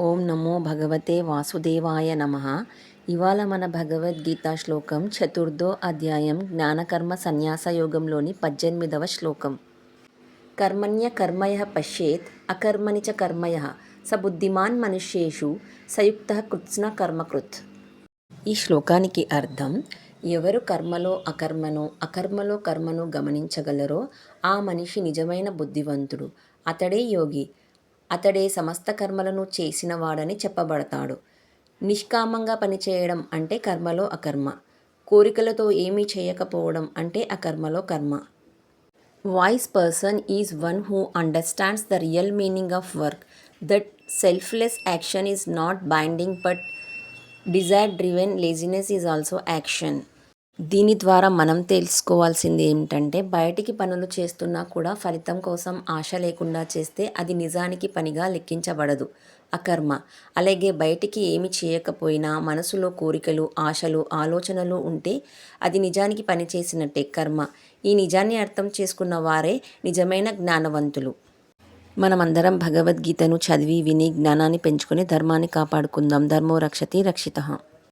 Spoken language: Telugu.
ఓం నమో భగవతే వాసుదేవాయ నమ. ఇవాళ మన భగవద్గీత శ్లోకం చతుర్థో అధ్యాయం జ్ఞానకర్మ సన్యాస యోగంలోని పద్దెనిమిదవ శ్లోకం. కర్మణ్య కర్మయ పశ్యేత్ అకర్మణి చ కర్మయ స బుద్ధిమాన్ మనుష్యేషు సయుక్త కృత్స్న కర్మకృత్. ఈ శ్లోకానికి అర్థం ఎవరు కర్మలో అకర్మను అకర్మలో కర్మను గమనించగలరో ఆ మనిషి నిజమైన బుద్ధివంతుడు. అతడే యోగి. అతడే సమస్త కర్మలను చేసినవాడని చెప్పబడతాడు. నిష్కామంగా పనిచేయడం అంటే కర్మలో అకర్మ. కోరికలతో ఏమీ చేయకపోవడం అంటే అకర్మలో కర్మ. Wise person is one who understands the real meaning of work that selfless action is not binding but desire driven laziness is also action దీని ద్వారా మనం తెలుసుకోవాల్సింది ఏమిటంటే బయటికి పనులు చేస్తున్నా కూడా ఫలితం కోసం ఆశ లేకుండా చేస్తే అది నిజానికి పనిగా లెక్కించబడదు. అకర్మ. అలాగే బయటికి ఏమి చేయకపోయినా మనసులో కోరికలు ఆశలు ఆలోచనలు ఉంటే అది నిజానికి పని చేసినట్టే కర్మ. ఈ నిజాన్ని అర్థం చేసుకున్న వారే నిజమైన జ్ఞానవంతులు. మనమందరం భగవద్గీతను చదివి విని జ్ఞానాన్ని పెంచుకొని ధర్మాన్ని కాపాడుకుందాం. ధర్మో రక్షతి రక్షిత.